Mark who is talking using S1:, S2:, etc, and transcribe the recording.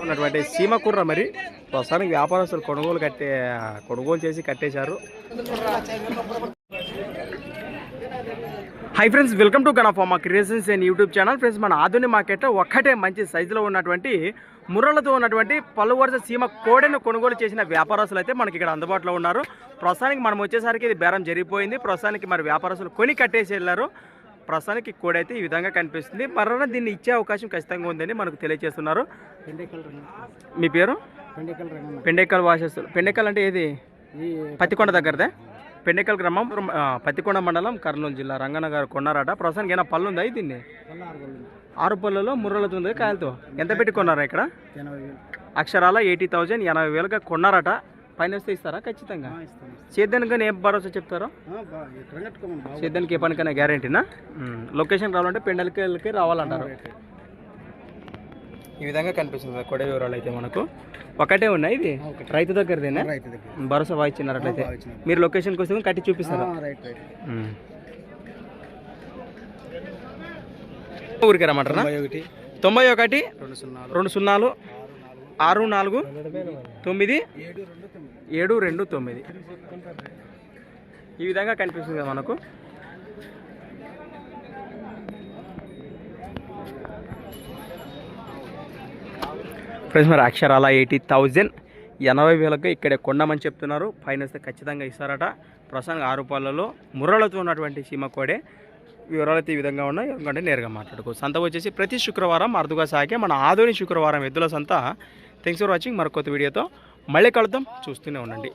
S1: ఉన్నటువంటి సీమకుర్ర మరి. ప్రస్తుతానికి వ్యాపారస్తులు కొనుగోలు కట్టే కొనుగోలు చేసి కట్టేశారు. Hi friends welcome to గణఫామా creations and YouTube channel friends మన ఆధునిక మార్కెట్లో ఒక్కటే మంచి సైజులో ఉన్నటువంటి ముర్రలతో ఉన్నటువంటి పలు వరుస సీమ కోడెను కొనుగోలు చేసిన వ్యాపారస్తులు అయితే మనకి ఇక్కడ అందుబాటులో ఉన్నారు. ప్రస్తుతానికి మనం వచ్చేసరికి ఇది బేరం జరిగిపోయింది. ప్రస్తుతానికి మరి వ్యాపారస్తులు కొని కట్టేసి వెళ్ళారు. ప్రస్తుతానికి కోడైతే ఈ విధంగా కనిపిస్తుంది. మరణ దీన్ని ఇచ్చే అవకాశం ఖచ్చితంగా ఉందని మనకు తెలియజేస్తున్నారు. మీ పేరు? పెండేకల్ వాసస్తులు పెండేకల్ అంటే ఏది? పత్తికొండ దగ్గరదే? పెండేకల్ గ్రామం పత్తికొండ మండలం కర్నూలు జిల్లా రంగనగర్ కొన్నారట ప్రస్తుతానికి ఏమైనా పళ్ళు ఉందా. దీన్ని ఆరు పళ్ళలో ముర్రలతో ఉంది కాయలతో. ఎంత పెట్టి కొన్నారా ఇక్కడ? అక్షరాల ఎయిటీ థౌజండ్ ఎనభై వేలుగా కొన్నారట. పైన వస్తే ఇస్తారా? ఖచ్చితంగా? సేద్యానికి కానీ ఏం భరోసా చెప్తారో? సేద్యానికి ఏ పనికైనా గ్యారంటీనా? లొకేషన్ రావాలంటే పెండలకి రావాలంటారు. ఈ విధంగా కనిపిస్తుంది కొడే వివరాలు అయితే మనకు. ఒకటే ఉన్నాయి ఇది? రైతు దగ్గరదేనా? భరోసా వాయిచ్చినారు అట్లయితే మీరు లొకేషన్కి వస్తే కట్టి చూపిస్తారా. ఊరికి రమ్మంటారా? తొంభై ఒకటి.
S2: రెండు సున్నాలు.
S1: ఆరు నాలుగు తొమ్మిది
S2: ఏడు రెండు తొమ్మిది.
S1: ఈ విధంగా కనిపిస్తుంది కదా మనకు. ఫ్రెండ్స్ మరి అక్షరాల ఎయిటీ థౌజండ్ ఎనభై వేలకు ఇక్కడే కొండమని చెప్తున్నారు. పైన వస్తే ఖచ్చితంగా ఇస్తారట. ప్రసంగ ఆరు రూపాయలలో ముర్రలతో ఉన్నటువంటి సీమ కోడే. వివరాలు అయితే ఈ విధంగా ఉన్నాయి. ఎందుకంటే నేరుగా మాట్లాడుకో. సంత వచ్చేసి ప్రతి శుక్రవారం అరుదుగా సాగే మన ఆధునిక శుక్రవారం ఎద్దుల సంత థ్యాంక్స్ ఫర్ వాచింగ్ మరొక వీడియోతో మళ్ళీ కలుద్దాం. చూస్తూనే ఉండండి.